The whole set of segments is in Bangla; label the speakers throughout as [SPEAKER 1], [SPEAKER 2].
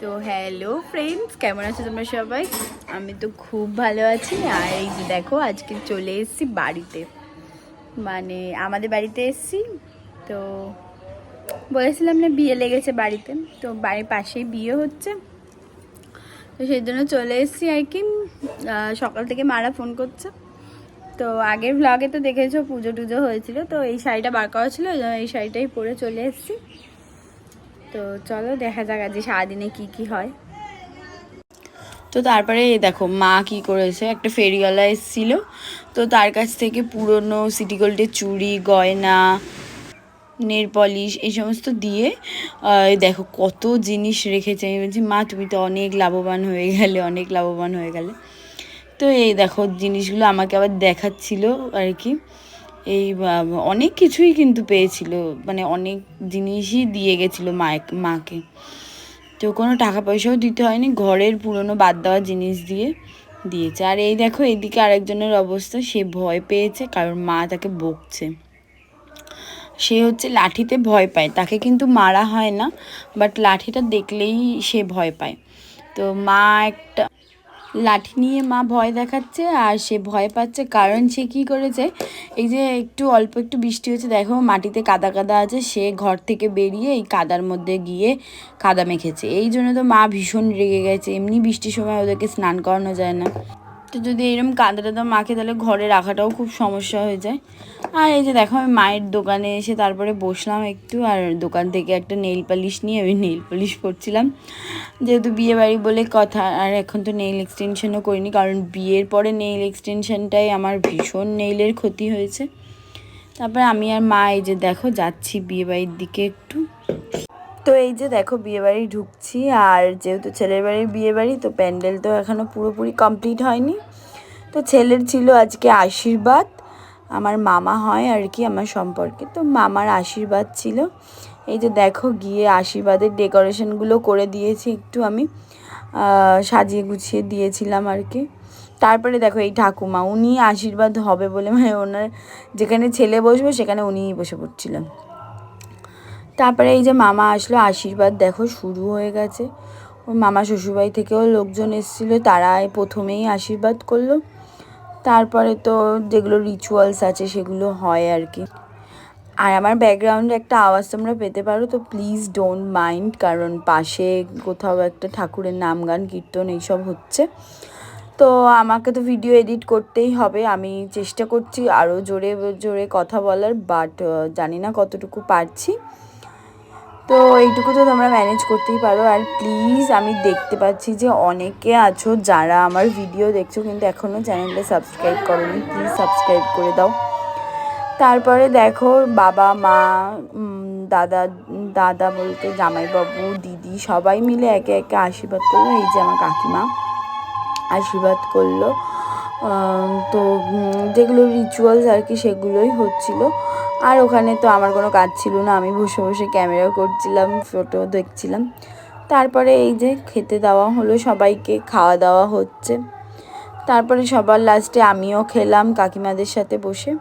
[SPEAKER 1] তো হ্যালো ফ্রেন্ডস কেমন আছো তোমরা সবাই? আমি তো খুব ভালো আছি। আর এই যে দেখো, আজকে চলে এসেছি বাড়িতে। মানে আমাদের বাড়িতে এসেছি। তো বলেছিলাম না বিয়ে লেগেছে বাড়িতে। তো বাড়ির পাশেই বিয়ে হচ্ছে। তো সেই জন্য চলে এসেছি আর কি। সকাল থেকে মারা ফোন করছে। তো আগের ভ্লগে তো দেখেছ, পুজো টুজো হয়েছিল। তো এই শাড়িটা বার করা ছিল এই শাড়িটাই পরে চলে এসেছি। তো চলো দেখা যাক আজকে সারাদিনে কি কি হয়। তো তারপরে দেখো মা কি করেছে, একটা ফেরিওয়ালা এসেছিল। তো তার কাছ থেকে পুরনো সিটি গোল্ডের চুড়ি, গয়না, নেল পলিশ এই সমস্ত দিয়ে দেখো কত জিনিস রেখেছে। আমি বলছি, মা, তুমি তো অনেক লাভবান হয়ে গেলে, অনেক লাভবান হয়ে গেলে। তো এই দেখো জিনিসগুলো আমাকে আবার দেখাচ্ছিল আর কি। এই অনেক কিছুই কিন্তু পেয়েছিল মানে অনেক জিনিসই দিয়ে গেছিল মায় মাকে। তো কোনো টাকা পয়সাও দিতে হয়নি, ঘরের পুরনো বাদ দেওয়া জিনিস দিয়ে দিয়েছে। আর এই দেখো, এদিকে আরেকজনের অবস্থা, সে ভয় পেয়েছে, কারণ মা তাকে বকছে। সে হচ্ছে লাঠিতে ভয় পায়, তাকে কিন্তু মারা হয় না, বাট লাঠিটা দেখলেই সে ভয় পায়। তো মা একটা লাঠি নিয়ে মা ভয় দেখাচ্ছে আর সে ভয় পাচ্ছে কারণ সে কি করেছে? এই যে একটু অল্প একটু বৃষ্টি হচ্ছে, দেখো মাটিতে কাদা কাদা আছে, সে ঘর থেকে বেরিয়ে এই কাদার মধ্যে গিয়ে কাদা মেখেছে। এই জন্য তো মা ভীষণ রেগে গেছে, এমনি বৃষ্টির সময় ওদেরকে স্নান করানো যায় না। তো যদি এরকম কাদা টাদা মাখে, তাহলে ঘরে রাখাটাও খুব সমস্যা হয়ে যায়। আর এই যে দেখো, আমি মায়ের দোকানে এসে তারপরে বসলাম একটু, আর দোকান থেকে একটা নেল পালিশ নিয়ে আমি নেল পালিশ করছিলাম। যেহেতু বিয়ে বাড়ি বলে কথা, আর এখন তো নেইল এক্সটেনশনও করিনি, কারণ বিয়ের পরে নেইল এক্সটেনশনটাই আমার ভীষণ নেইলের ক্ষতি হয়েছে। তারপরে আমি আর মা এই যে দেখো, যাচ্ছি বিয়ে বাড়ির দিকে একটু। তো এই যে দেখো বিয়ে বাড়ি ঢুকছি, আর যেহেতু ছেলের বাড়ির বিয়ে বাড়ি, তো প্যান্ডেল তো এখনও পুরোপুরি কমপ্লিট হয়নি। তো ছেলের ছিল আজকে আশীর্বাদ, আমার মামা হয় আর কি আমার সম্পর্কে। তো মামার আশীর্বাদ ছিল। এই যে দেখো গিয়ে আশীর্বাদের ডেকোরেশনগুলো করে দিয়েছি একটু আমি সাজিয়ে গুছিয়ে দিয়েছিলাম আর কি। তারপরে দেখো এই ঠাকুমা, উনি আশীর্বাদ হবে বলে মানে ওনার যেখানে ছেলে বসবে সেখানে উনিই বসে পড়ছিলেন। তারপরে এই যে মামা আসলো, আশীর্বাদ দেখো শুরু হয়ে গেছে। ওর মামা শ্বশুরবাড়ি থেকেও লোকজন এসেছিল, তারাই প্রথমেই আশীর্বাদ করল। তারপরে তো যেগুলো রিচুয়ালস আছে সেগুলো হয় আর কি। আর আমার ব্যাকগ্রাউন্ডে একটা আওয়াজ তোমরা পেতে পারো, তো প্লিজ ডোন্ট মাইন্ড কারণ পাশে কোথাও একটা ঠাকুরের নাম গান, কীর্তন এইসব হচ্ছে। তো আমাকে তো ভিডিও এডিট করতেই হবে, আমি চেষ্টা করছি আরও জোরে জোরে কথা বলার বাট জানি না কতটুকু পারছি। তো এইটুকু তো তোমরা ম্যানেজ করতেই পারো। আর প্লিজ আমি দেখতে পাচ্ছি যে অনেকে আছো যারা আমার ভিডিও দেখছ, কিন্তু এখনও চ্যানেলটা সাবস্ক্রাইব করোনি প্লিজ সাবস্ক্রাইব করে দাও। তারপরে দেখো বাবা, মা দাদা দাদা বলতে জামাইবাবু, দিদি সবাই মিলে একে একে আশীর্বাদ করল, এই যে আমার কাকিমা আশীর্বাদ করল। তো যেগুলো রিচুয়ালস আর কি সেগুলোই হচ্ছিল। আর ওখানে তো আমার কোনো কাজ ছিল না। আমি বসে বসে ক্যামেরা করছিলাম ফটো দেখছিলাম। তারপরে এই যে খেতে দেওয়া হলো, সবাইকে খাওয়া দাওয়া হচ্ছে। তারপরে সবার লাস্টে আমিও খেলাম কাকিমাদের সাথে বসে।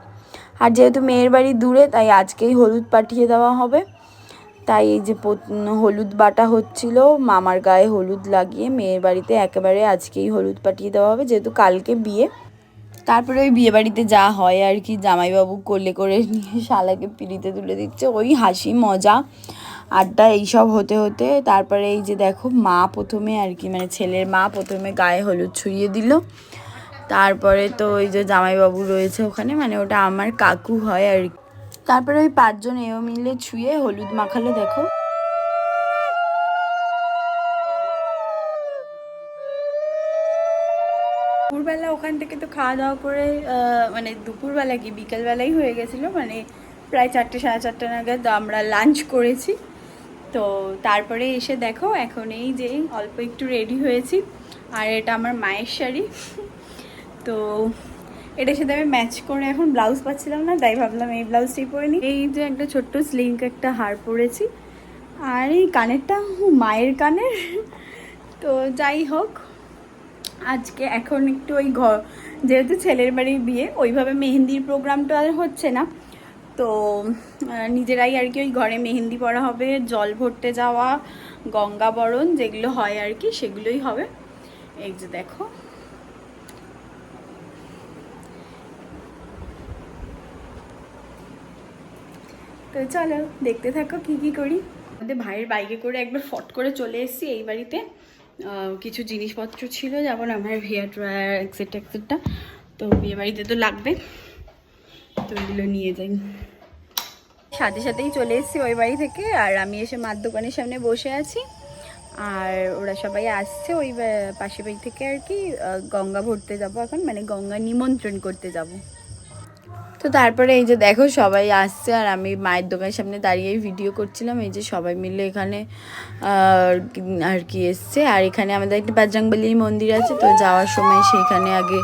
[SPEAKER 1] আর যেহেতু মেয়ের বাড়ি দূরে, তাই আজকেই হলুদ পাঠিয়ে দেওয়া হবে। তাই এই যে হলুদ বাটা হচ্ছিল, মামার গায়ে হলুদ লাগিয়ে মেয়ের বাড়িতে একেবারে আজকেই হলুদ পাঠিয়ে দেওয়া হবে। যেহেতু কালকে বিয়ে তারপরে ওই বিয়ে বাড়িতে যা হয় আর কি, জামাইবাবু কোলে করে নিয়ে শালাকে পিড়িতে তুলে দিচ্ছে। ওই হাসি, মজা, আড্ডা এইসব হতে হতে তারপরে এই যে দেখো মা প্রথমে আর কি মানে ছেলের মা প্রথমে গায়ে হলুদ ছুঁয়ে দিল। তারপরে তো ওই যে জামাইবাবু রয়েছে ওখানে মানে ওটা আমার কাকু হয় আর কি। তারপরে ওই পাঁচজন এও মিলে ছুঁয়ে হলুদ মাখালো, দেখো। দুপুরবেলা ওখান থেকে তো খাওয়া দাওয়া করে মানে দুপুরবেলা কি বিকেলবেলাই হয়ে গেছিল মানে প্রায় চারটে, সাড়ে চারটে নাগাদ আমরা লাঞ্চ করেছি। তো তারপরে এসে দেখো, এখন এই যে অল্প একটু রেডি হয়েছি, আর এটা আমার মায়ের শাড়ি। তো এটার সাথে আমি ম্যাচ করে এখন ব্লাউজ পাচ্ছিলাম না, তাই ভাবলাম এই ব্লাউজটাই পরে নিই এই যে একটা ছোট্ট স্লিঙ্ক একটা হার পরেছি, আর এই কানেরটা মায়ের কানের। তো যাই হোক আজকে এখন একটু ওই ঘর যেহেতু ছেলের বাড়ির বিয়ে, ওইভাবে মেহেন্দির প্রোগ্রামটা আর হচ্ছে না। তো নিজেরাই আর কি ওই ঘরে মেহেন্দি পরা হবে, জল ভরতে যাওয়া গঙ্গাবরণ যেগুলো হয় আর কি, সেগুলোই হবে। এই যে দেখো। তো চলো, দেখতে থাকো কি কি করি। আমাদের ভাইয়ের বাইকে করে একবার ফট করে চলে এসেছি এই বাড়িতে। কিছু জিনিসপত্র ছিল, যেমন আমার হেয়ার ড্রায়ার এক্সেট্রা এক্সেট্রা তো বিয়ে বাড়িতে তো লাগবে। তো এগুলো নিয়ে যাই। সাথে সাথেই চলে এসেছি ওই বাড়ি থেকে, আর আমি এসে মার দোকানের সামনে বসে আছি। আর ওরা সবাই আসছে ওই পাশের বাড়ি থেকে আর কি। গঙ্গা ভরতে যাব এখন মানে গঙ্গা নিমন্ত্রণ করতে যাব। তো তারপরে এই যে দেখো সবাই আসছে আর আমি মায়ের দোকানের সামনে দাঁড়িয়ে ভিডিও করছিলাম। এই যে সবাই মিলে এখানে আর কি এসছে। আর এখানে আমাদের একটা বাজরাংবলী মন্দির আছে, তো যাওয়ার সময় সেইখানে আগে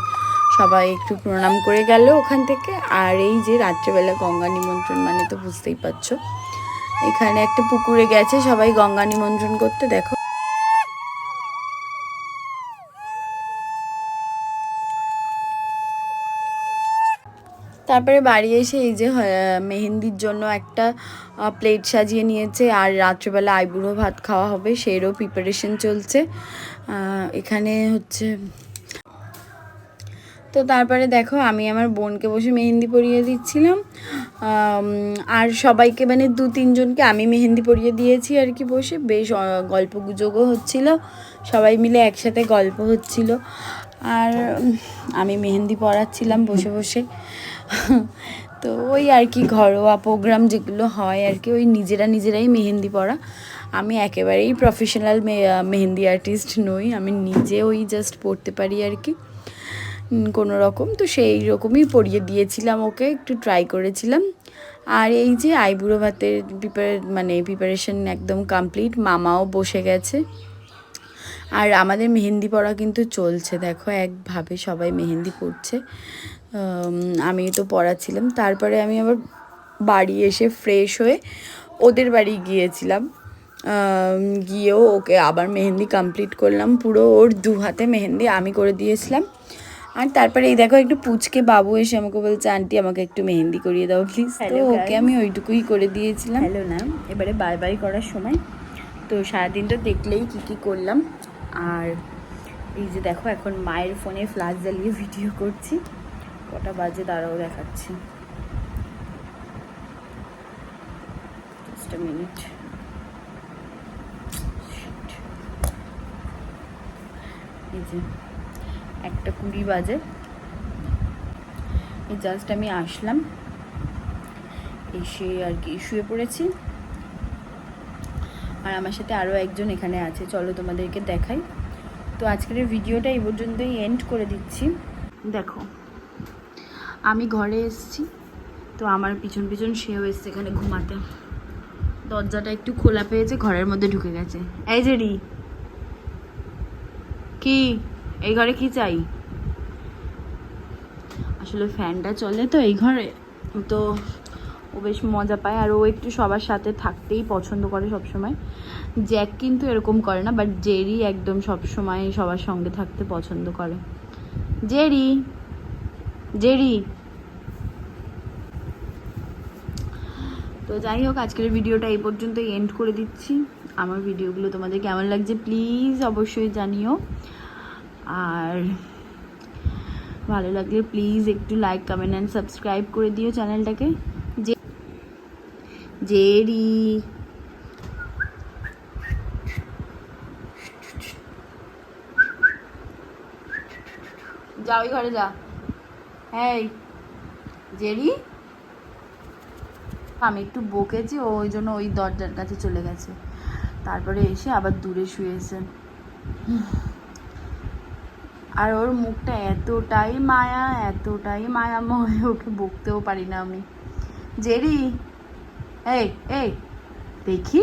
[SPEAKER 1] সবাই একটু প্রণাম করে গেল ওখান থেকে। আর এই যে রাত্রেবেলা গঙ্গা নিমন্ত্রণ মানে তো বুঝতেই পারছ। এখানে একটা পুকুরে গেছে, সবাই গঙ্গা নিমন্ত্রণ করতে দেখো। তারপরে বাড়ি এসে এই যে মেহেন্দির জন্য একটা প্লেট সাজিয়ে নিয়েছে। আর রাত্রেবেলা আইবুড়ো ভাত খাওয়া হবে, সেরও প্রিপারেশন চলছে। এখানে হচ্ছে, তো তারপরে দেখো, আমি আমার বোনকে বসে মেহেন্দি পরিয়ে দিচ্ছিলাম। আর সবাইকে মানে দু তিনজনকে আমি মেহেন্দি পরিয়ে দিয়েছি আর কি বসে। বেশ গল্প গুজবও হচ্ছিল। সবাই মিলে একসাথে গল্প হচ্ছিল। আর আমি মেহেন্দি পড়াচ্ছিলাম বসে বসে। তো ওই আর কি ঘরোয়া প্রোগ্রাম যেগুলো হয় আর কি, ওই নিজেরা নিজেরাই মেহেন্দি পরা। আমি একেবারেই প্রফেশনাল মেহেন্দি আর্টিস্ট নই, আমি নিজে ওই জাস্ট পড়তে পারি আর কি। কোনো রকম, তো সেই রকমই পরিয়ে দিয়েছিলাম ওকে, একটু ট্রাই করেছিলাম। আর এই যে আইবুড়ো ভাতের প্রিপার মানে প্রিপারেশন একদম কমপ্লিট মামাও বসে গেছে। আর আমাদের মেহেন্দি পড়া কিন্তু চলছে দেখো একভাবে সবাই মেহেন্দি পড়ছে। আমি তো পড়াচ্ছিলাম তারপরে আমি আবার বাড়ি এসে ফ্রেশ হয়ে ওদের বাড়ি গিয়েছিলাম। গিয়েও ওকে আবার মেহেন্দি কমপ্লিট করলাম পুরো ওর দু হাতে মেহেন্দি আমি করে দিয়েছিলাম। আর তারপরে এই দেখো একটু পুচকে বাবু এসে আমাকে বলছে আন্টি আমাকে একটু মেহেন্দি করিয়ে দাও প্লিজ তো ওকে আমি ওইটুকুই করে দিয়েছিলাম।
[SPEAKER 2] হ্যালো ম্যাম এবারে বাই বাই করার সময়।
[SPEAKER 1] তো সারাদিন তো দেখলেই কী কী করলাম। আর এই যে দেখো, এখন মায়ের ফোনে ফ্ল্যাশ জ্বালিয়ে ভিডিও করছি। কটা বাজে দাঁড়াও দেখাচ্ছি। মিনিট এই যে একটা কুড়ি বাজে। জাস্ট আমি আসলাম। এসে আর কি শুয়ে পড়েছি। আর আমার সাথে আরও একজন এখানে আছে। চলো তোমাদেরকে দেখাই। তো আজকের ভিডিওটা এই পর্যন্তই এন্ড করে দিচ্ছি। দেখো, আমি ঘরে এসছি, তো আমার পিছন পিছন সেও এসছে এখানে ঘুমাতে। দরজাটা একটু খোলা পেয়েছে, ঘরের মধ্যে ঢুকে গেছে। এই যে রি। কি? এই ঘরে কি চাই? আসলে ফ্যানটা চলে তো এই ঘরে। তো ও বেশ মজা পায়, আর ও একটু সবার সাথে থাকতেই পছন্দ করে সব সময় জ্যাক কিন্তু এরকম করে না বাট জেরি একদম সব সময় সবার সঙ্গে থাকতে পছন্দ করে। Jerry Jerry. তো যাই হোক, আজকের ভিডিওটা এই পর্যন্ত এন্ড করে দিচ্ছি। আমার ভিডিওগুলো তোমাদের কেমন লাগছে প্লিজ অবশ্যই জানিও। আর ভালো লাগলে প্লিজ একটু লাইক কমেন্ট অ্যান্ড সাবস্ক্রাইব করে দিও চ্যানেলটাকে। জেরি। যা ওই ঘরে যা। এই, জেরি? আমি একটু বকেছি ওই জন্য ওই দরজার কাছে চলে গেছে। তারপরে এসে আবার দূরে শুয়েছে। আর ওর মুখটা এতটাই মায়া, এতটাই মায়াময়, ওকে বকতেও পারি না আমি। জেরি? এই এই দেখি।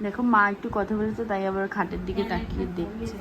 [SPEAKER 1] দেখো মা একটু কথা বলেছে তাই আবার খাটের দিকে তাকিয়ে দেখছে।